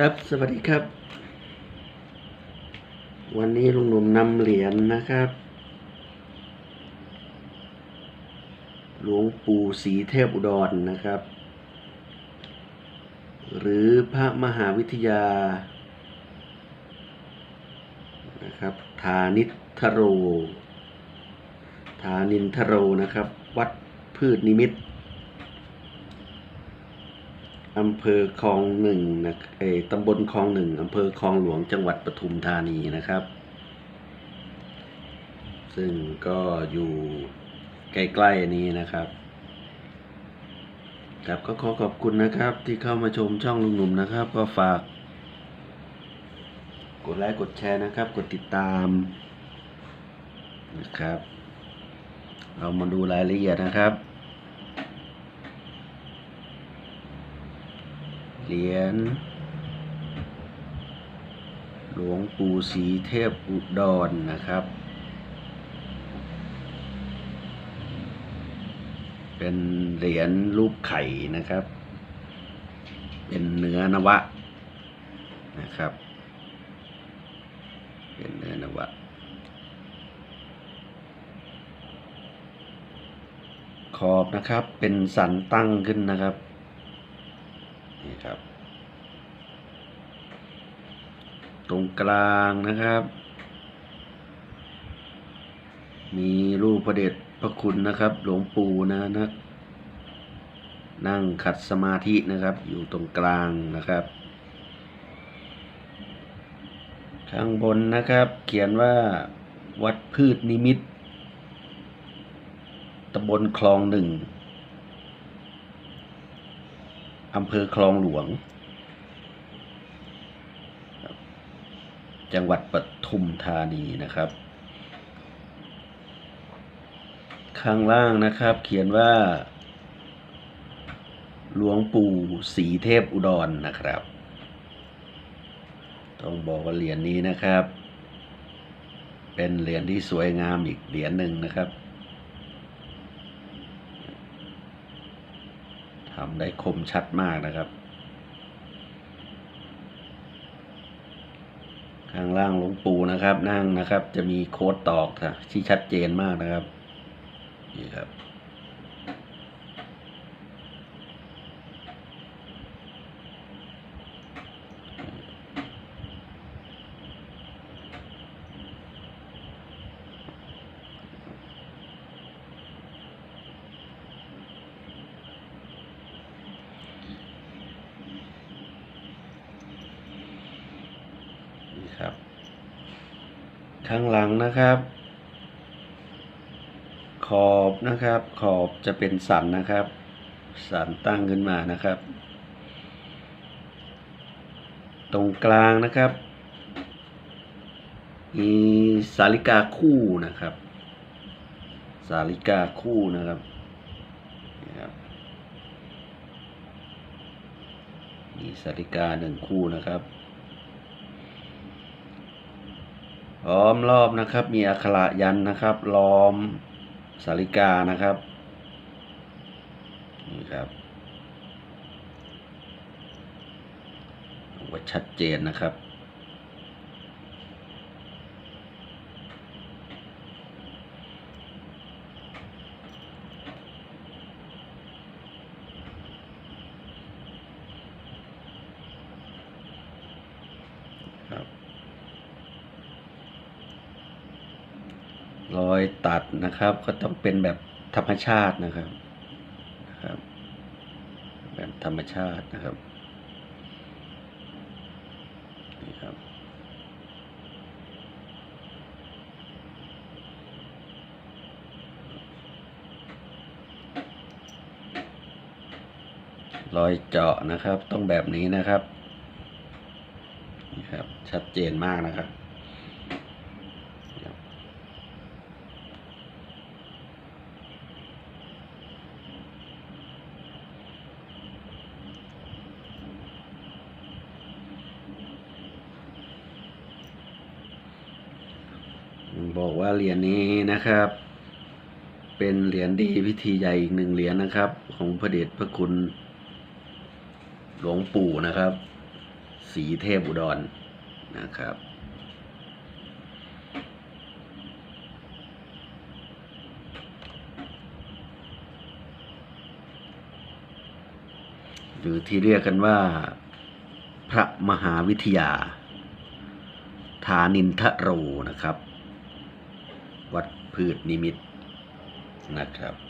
ครับ สวัสดีครับ วันนี้ลุงหนุ่มนำเหรียญนะครับ หลวงปู่ศรีเทพอุดรนะครับ หรือพระมหาวิทยา นะครับ ฐานิทโร ฐานินทโรนะครับ วัดพืชนิมิตร อำเภอคลองหนึ่งนะเอตำบลคลองหนึ่งอำเภอคลองหลวงจังหวัดปทุมธานีนะครับ ซึ่งก็อยู่ใกล้ๆนี้นะครับ ครับก็ขอขอบคุณนะครับที่เข้ามาชมช่องลุงหนุ่มนะครับ ก็ฝาก กดไลค์กดแชร์นะครับ กดติดตามนะครับ เรามาดูรายละเอียดนะครับ เหรียญหลวงปู่ศรีเทพอุดรนะครับ เป็นเหรียญรูปไข่นะครับ เป็นเนื้อนวะนะครับ เป็นเนื้อนวะขอบนะครับเป็นสันตั้งขึ้นนะครับ นี่ครับ ตรงกลางนะครับ มีรูปพระเดชพระคุณนะครับ หลวงปู่นะนะนั่งขัดสมาธินะครับ อยู่ตรงกลางนะครับ ข้างบนนะครับ เขียนว่าวัดพืชนิมิตรตำบลคลองหนึ่ง อำเภอคลองหลวง จังหวัดปทุมธานีนะครับ ข้างล่างนะครับเขียนว่า หลวงปู่ศรีเทพอุดรนะครับ ต้องบอกว่าเหรียญนี้นะครับ เป็นเหรียญที่สวยงามอีกเหรียญหนึ่งนะครับ ทำได้คมชัดมากนะครับ ข้างล่างหลวงปู่นะครับนั่งนะครับ จะมีโค้ดตอกที่ชัดเจนมากนะครับ นี่ครับ นี่ครับ ข้างหลังนะครับ ขอบนะครับ ขอบจะเป็นสันนะครับ สันตั้งขึ้นมานะครับ ตรงกลางนะครับ มีสาลิกาคู่นะครับ สาลิกาคู่นะครับมีสาลิกาหนึ่งคู่นะครับ ล้อมรอบนะครับ มีอักขระยันนะครับ ล้อมสาริกานะครับนี่ครับว่าชัดเจนนะครับ รอยตัดนะครับ ก็ต้องเป็นแบบธรรมชาตินะครับนะครับ แบบธรรมชาตินะครับนี่ครับรอยเจาะนะครับ ต้องแบบนี้นะครับนี่ครับ ชัดเจนมากนะครับ บอกว่าเหรียญนี้นะครับ เป็นเหรียญดีพิธีใหญ่อีกหนึ่งเหรียญนะครับ ของพระเดชพระคุณ หลวงปู่นะครับศสีเทพอุดรนะครับหรือที่เรียกกันว่า พระมหาวิทยา ฐานินทโรนะครับ วัดพืชนิมิตนะครับ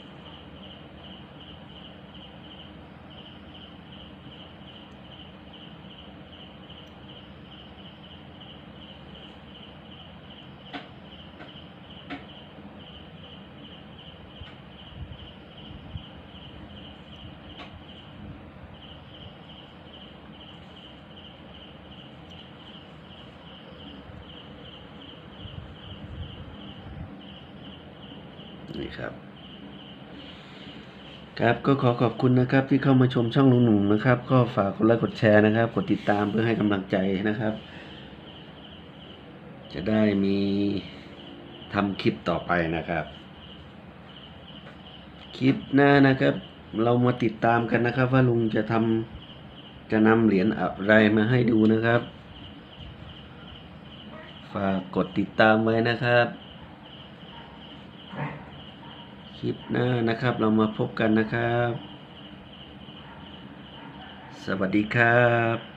นี่ครับ ครับก็ขอขอบคุณนะครับที่เข้ามาชมช่องลุงหนุ่มนะครับ ก็ฝากกดไลค์กดแชร์นะครับ กดติดตามเพื่อให้กำลังใจนะครับ จะได้มีทำคลิปต่อไปนะครับ คลิปหน้านะครับ เรามาติดตามกันนะครับ ว่าลุงจะทำจะนำเหรียญอะไรมาให้ดูนะครับฝากกดติดตามไว้นะครับ คลิปหน้านะครับ เรามาพบกันนะครับ สวัสดีครับ